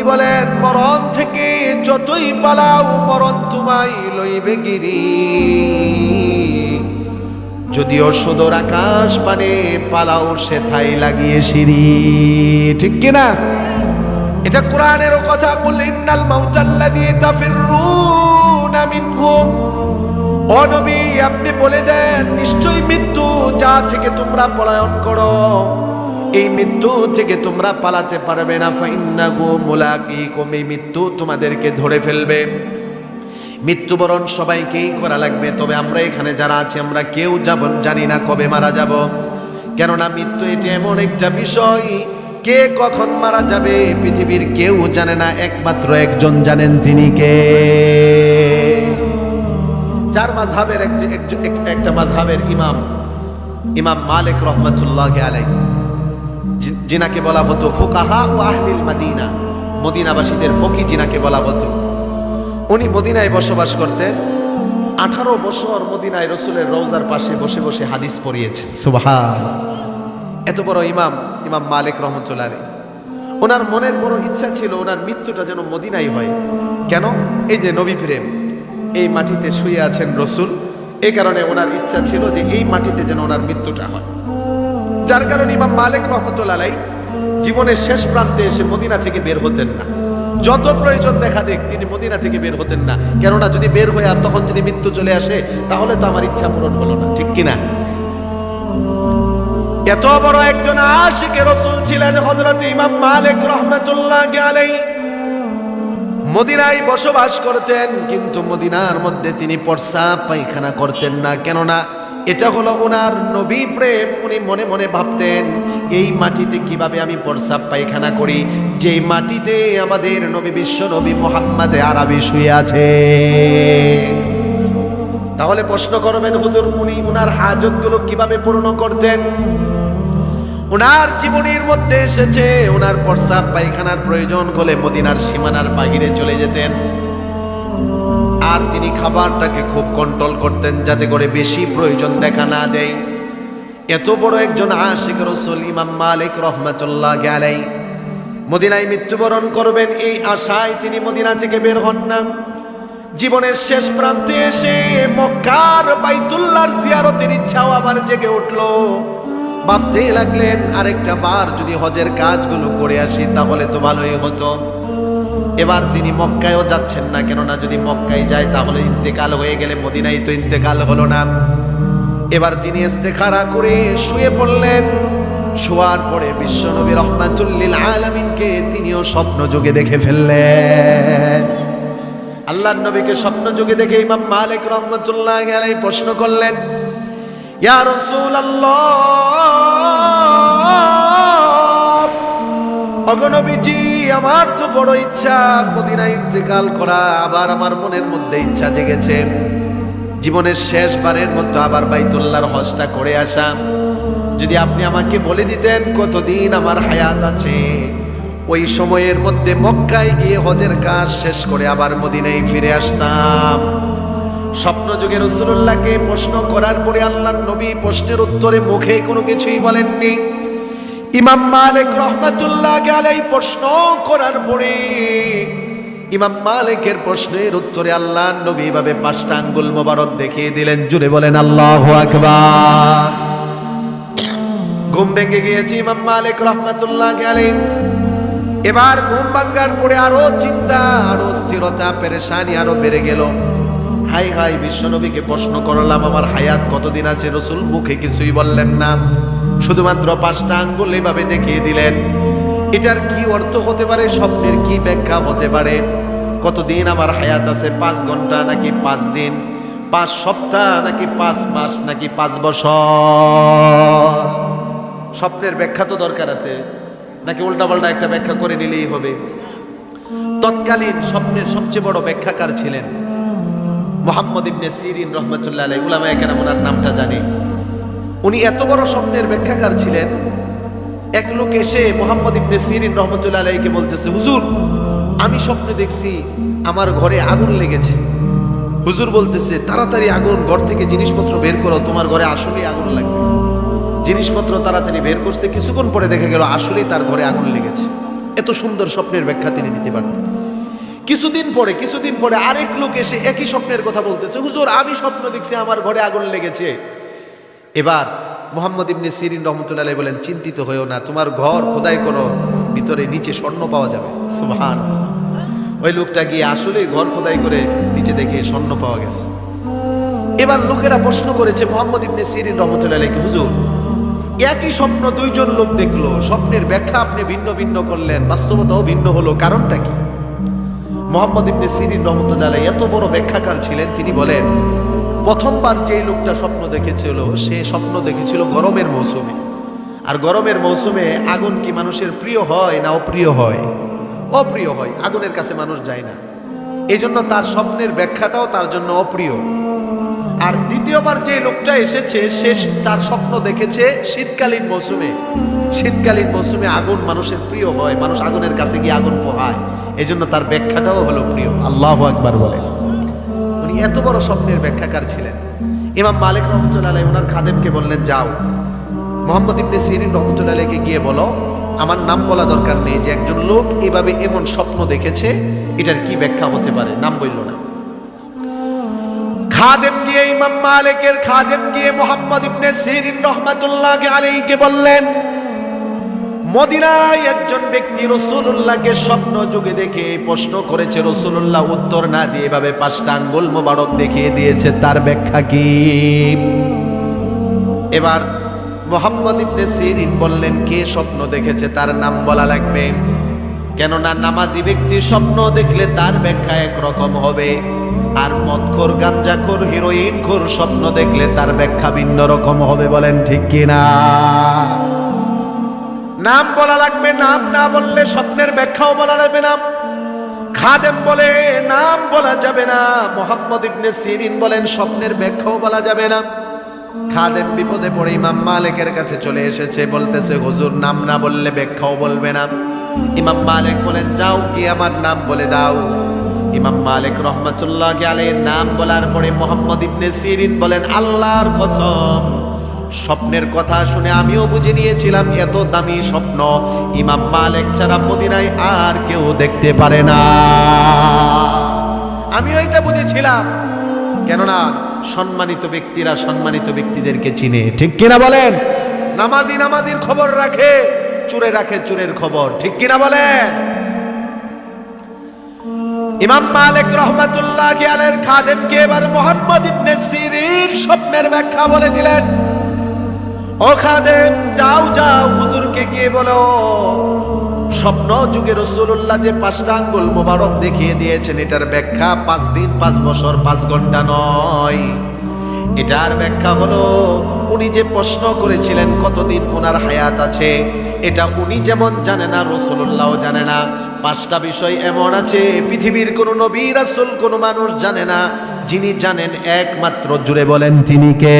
নবী বলেন, মরণ থেকে যতই পালাও, মরণ তোমায় লইবে গিরি। যদিও সুদর আকাশ পানে পালাও সে থাই লাগিয়ে সিঁড়ি। ঠিক কিনা এটা কোরআনেরও কথা, কুল ইন্নাল মাউতাল্লাযী তাফিররুনা মিনহু ও নবী, আপনি বলে দেন, নিশ্চয়ই মৃত্যু যা থেকে তোমরা পলায়ন করো। এই মৃত্যু থেকে তোমরা পালাতে পারবে না। ফাইন্নাগু মুলাকিকুম, এই মৃত্যু তোমাদেরকে ধরে ফেলবে। মৃত্যুবরণ সবাইকেই করা লাগবে, তবে আমরা এখানে যারা আছি, আমরা কেউ যাব জানি না কবে মারা যাব। কেননা মৃত্যু এটি এমন একটা বিষয়, কে কখন মারা যাবে পৃথিবীর কেউ জানে না, একমাত্র একজন জানেন তিনি কে। চার মাঝহাবের একটা মাঝহাবের ইমাম ইমাম মালিক রহমতুল্লাহ আলাই যিনাকে বলা হতো ফোকাহা ও আহলিল মাদিনা। মদিনাবাসীদের ফকি জিনাকে বলা হতো। উনি মদিনায় বসবাস করতেন। আঠারো বছর মদিনায় রসুলের রওজার পাশে বসে বসে হাদিস পড়িয়েছে সুবহান এত বড় ইমাম ইমাম মালিক রহমতুল্লাহ। ওনার মনের বড় ইচ্ছা ছিল ওনার মৃত্যুটা যেন মদিনাই হয়। কেন? এই যে নবী প্রেম, এই মাটিতে শুয়ে আছেন রসুল। এই কারণে ওনার ইচ্ছা ছিল যে এই মাটিতে যেন ওনার মৃত্যুটা হয়। যার কারণে ইমাম মালিক রহমতুল্লাহ জীবনের শেষ প্রান্তে এসে মদিনা থেকে বের হতেন না। যত প্রয়োজন দেখা দেখ, তিনি মদিনা থেকে বের হতেন না। কেননা যদি বের হয়ে আর তখন যদি মৃত্যু চলে আসে, তাহলে তো আমার ইচ্ছা পূরণ হলো না, ঠিক কিনা? এত বড় একজন আশিকে রসুল ছিলেন হজরত ইমাম মালিক রহমতুল্লাহ আলাই মদিনায় বসবাস করতেন, কিন্তু মদিনার মধ্যে তিনি পর্সা পায়খানা করতেন না। কেননা এটা হলো ওনার নবী প্রেম। উনি মনে মনে ভাবতেন, এই মাটিতে কীভাবে আমি প্রসাব পায়খানা করি? যে মাটিতে আমাদের নবী বিশ্ব নবী মোহাম্মদ আরবি শুয়ে আছে। তাহলে প্রশ্ন করবেন, হুজুর, উনি উনার হাজতগুলো কীভাবে পূর্ণ করতেন? ওনার জীবনীর মধ্যে এসেছে ওনার প্রস্রাব পায়খানার প্রয়োজন হলে মদিনার সীমানার বাহিরে চলে যেতেন। আর তিনি খাবারটাকে খুব কন্ট্রোল করতেন যাতে করে বেশি প্রয়োজন দেখা না দেয়। এত বড় একজন আশিক রসুল ইমাম মালিক রহমতুল্লাহ গেলাই মদিনায় মৃত্যুবরণ করবেন, এই আশায় তিনি মদিনা থেকে বের হন না। জীবনের শেষ প্রান্তে এসে মক্কার বাইতুল্লাহর জিয়ারতের ইচ্ছাও আবার জেগে উঠল। ভাবতে লাগলেন, আরেকটা বার যদি হজের কাজগুলো করে আসি, তাহলে তো ভালোই হতো। এবার তিনি মক্কায়ও যাচ্ছেন না, কেননা যদি মক্কায় যায় তাহলে ইন্তেকাল হয়ে গেলে মদিনায় তো ইন্তেকাল হলো না। এবার তিনি ইস্তেখারা করে শুয়ে পড়লেন। শোয়ার পরে বিশ্বনবী রহমাতুল্লিল আলামিনকে তিনিও স্বপ্ন যোগে দেখে ফেললেন। আল্লাহর নবীকে স্বপ্ন যোগে দেখে ইমাম মালিক রহমতুল্লাহ প্রশ্ন করলেন, ইয়া রসুল অগণবীজি আমার তো বড় ইচ্ছা মদিনায় ইন্তেকাল করা, আবার আমার মনের মধ্যে ইচ্ছা জেগেছে। জীবনের শেষবারের মতো আবার বাইতুল্লাহর হজটা করে আসা। যদি আপনি আমাকে বলে দিতেন কতদিন আমার হায়াত আছে, ওই সময়ের মধ্যে মক্কায় গিয়ে হজের কাজ শেষ করে আবার মদিনায় ফিরে আসতাম। স্বপ্ন যুগে রসুল্লাহকে প্রশ্ন করার পরে আল্লাহ নবী প্রশ্নের উত্তরে মুখে কোনো কিছুই বলেননি। ইমাম মালিক রহমাতুল্লাহ আলাই প্রশ্ন করার পরে ইমাম মালিকের প্রশ্নের উত্তরে আল্লাহ নবী ভাবে পাঁচটা আঙ্গুল মোবারক দেখিয়ে দিলেন, জুড়ে বলেন, আল্লাহ আকবার। ঘুম ভেঙে গিয়েছি ইমাম মালিক রহমাতুল্লাহ আলাই। এবার ঘুম ভাঙ্গার পরে আরও চিন্তা, আরও স্থিরতা, পেরেশানি আরও বেড়ে গেল। হাই হাই, বিশ্বনবীকে প্রশ্ন করলাম, আমার হায়াত কতদিন আছে? রসুল মুখে কিছুই বললেন না। শুধুমাত্র পাঁচটা আঙ্গুল এভাবে দেখিয়ে দিলেন। এটার কি অর্থ হতে পারে, স্বপ্নের কি ব্যাখ্যা হতে পারে? কতদিন আমার হায়াত আছে? পাঁচ ঘণ্টা নাকি পাঁচ দিন? পাঁচ সপ্তাহ নাকি পাঁচ মাস নাকি পাঁচ বছর? স্বপ্নের ব্যাখ্যা তো দরকার আছে। নাকি উল্টাপাল্টা একটা ব্যাখ্যা করে নিলেই হবে। তৎকালীন স্বপ্নের সবচেয়ে বড় ব্যাখ্যাকার ছিলেন মোহাম্মদ ইবনে সিরিন রহমতুল্লাহ আলাই উলামায়ে কেন ওনার নামটা জানে। উনি এত বড় স্বপ্নের ব্যাখ্যাকার ছিলেন। এক লোক এসে মোহাম্মদ ইবনে সিরিন রহমতুল্লাহ আলাইকে বলতেছে, হুজুর, আমি স্বপ্নে দেখছি আমার ঘরে আগুন লেগেছে। হুজুর বলতেছে, তাড়াতাড়ি আগুন, ঘর থেকে জিনিসপত্র বের করো, তোমার ঘরে আসলেই আগুন লাগবে। জিনিসপত্র তাড়াতাড়ি বের করছে, কিছুক্ষণ পরে দেখা গেল আসলেই তার ঘরে আগুন লেগেছে। এত সুন্দর স্বপ্নের ব্যাখ্যা তিনি দিতে পারতেন। কিছুদিন পরে কিছুদিন পরে আরেক লোক এসে একই স্বপ্নের কথা বলতেছে, হুজুর, আমি স্বপ্ন দেখছি আমার ঘরে আগুন লেগেছে। এবার মোহাম্মদ ইবনে সিরিন রহমতুল্লাহ বলেন, চিন্তিত হয়েও না, তোমার ঘর খোদাই করো, ভিতরে নিচে স্বর্ণ পাওয়া যাবে। সুবহান ওই লোকটা গিয়ে আসলেই ঘর খোদাই করে নিচে দেখে স্বর্ণ পাওয়া গেছে। এবার লোকেরা প্রশ্ন করেছে মোহাম্মদ ইবনে সিরিন রহমতুল্লাহ হুজুর, একই স্বপ্ন দুইজন লোক দেখল, স্বপ্নের ব্যাখ্যা আপনি ভিন্ন ভিন্ন করলেন, বাস্তবতাও ভিন্ন হলো, কারণটা কি? মোহাম্মদ ইবনে সিরিন রহমতুল্লাহ এত বড় ব্যাখ্যাকার ছিলেন, তিনি বলেন প্রথমবার যেই লোকটা স্বপ্ন দেখেছিল, সে স্বপ্ন দেখেছিল গরমের মৌসুমে। আর গরমের মৌসুমে আগুন কি মানুষের প্রিয় হয় না অপ্রিয় হয়? অপ্রিয় হয়, আগুনের কাছে মানুষ যায় না। এই জন্য তার স্বপ্নের ব্যাখ্যাটাও তার জন্য অপ্রিয়। আর দ্বিতীয়বার যে লোকটা এসেছে, সে তার স্বপ্ন দেখেছে শীতকালীন মৌসুমে। শীতকালীন মৌসুমে আগুন মানুষের প্রিয় হয়, মানুষ আগুনের কাছে গিয়ে আগুন পোহায়। এই জন্য তার ব্যাখ্যাটাও হলো প্রিয়। আল্লাহ আকবার বলেন এত বড় স্বপ্নের ব্যাখ্যাকার ছিলেন। ইমাম মালিক রহমতুল্লাহ ওনার খাদেমকে বললেন, যাও। মোহাম্মদ ইবনে সিরিন রহমতুল্লাহ আলাইকে গিয়ে বলো, আমার নাম বলা দরকার নেই যে একজন লোক এভাবে এমন স্বপ্ন দেখেছে, এটার কি ব্যাখ্যা হতে পারে? নাম বলল না। খাদেম গিয়ে ইমাম মালিকের খাদেম গিয়ে মোহাম্মদ ইবনে সিরিন রহমাতুল্লাহ আলাইকে বললেন মদিনায় একজন ব্যক্তি রসুল্লাহকে স্বপ্ন যুগে দেখে প্রশ্ন করেছে রসুল্লাহ উত্তর না দিয়ে এভাবে পাঁচটা আঙ্গুল মোবারক দেখিয়ে দিয়েছে, তার ব্যাখ্যা কি? এবার মোহাম্মদ ইবনে সিরিন বললেন, কে স্বপ্ন দেখেছে, তার নাম বলা লাগবে? কেননা নামাজি ব্যক্তি স্বপ্ন দেখলে তার ব্যাখ্যা একরকম হবে। আর মদখোর, গাঞ্জাখোর, হিরোইনখোর স্বপ্ন দেখলে তার ব্যাখ্যা ভিন্ন রকম হবে, বলেন ঠিক কিনা? নাম বলা লাগবে, নাম না বললে স্বপ্নের ব্যাখ্যাও বলা লাগবে না। খাদেম বলে, নাম বলা যাবে না। মোহাম্মদ ইবনে সিরিন বলেন, স্বপ্নের ব্যাখ্যাও বলা যাবে না। খাদেম বিপদে পড়ে ইমাম মালিকের কাছে চলে এসেছে, বলতেছে, হুজুর, নাম না বললে ব্যাখ্যাও বলবে না। ইমাম মালিক বলেন, যাও কি আমার নাম বলে দাও। ইমাম মালিক রহমতুল্লাহ আলাইহির নাম বলার পরে মোহাম্মদ ইবনে সিরিন বলেন, আল্লাহর কসম। স্বপ্নের কথা শুনে আমিও বুঝে নিয়েছিলাম এত দামি স্বপ্ন। ইমাম মালিক ছাড়া মদিনায় আর কেউ দেখতে পারে না। আমিও এটা বুঝেছিলাম। কেননা সম্মানিত ব্যক্তিরা সম্মানিত ব্যক্তিদেরকে চিনে। ঠিক কিনা বলেন? নামাজি নামাজির খবর রাখে, চুরে রাখে চুরের খবর। ঠিক কিনা বলেন? ইমাম মালিক রহমাতুল্লাহ আলের খাদেমকে এবার মোহাম্মদ ইবনে সিরিন স্বপ্নের ব্যাখ্যা বলে দিলেন। ও যাও যাও, হুজুরকে গিয়ে বলো। স্বপ্ন যুগে রসুল্লাহ যে পাঁচটা আঙ্গুল মোবারক দেখিয়ে দিয়েছেন, এটার ব্যাখ্যা পাঁচ দিন, পাঁচ বছর, পাঁচ ঘণ্টা নয়। এটার ব্যাখ্যা হলো, উনি যে প্রশ্ন করেছিলেন, কতদিন ওনার হায়াত আছে, এটা উনি যেমন জানে না রসুল্লাহও জানে না। পাঁচটা বিষয় এমন আছে, পৃথিবীর কোনো নবী, রাসুল, কোনো মানুষ জানে না। যিনি জানেন, একমাত্র জুড়ে বলেন, তিনি কে?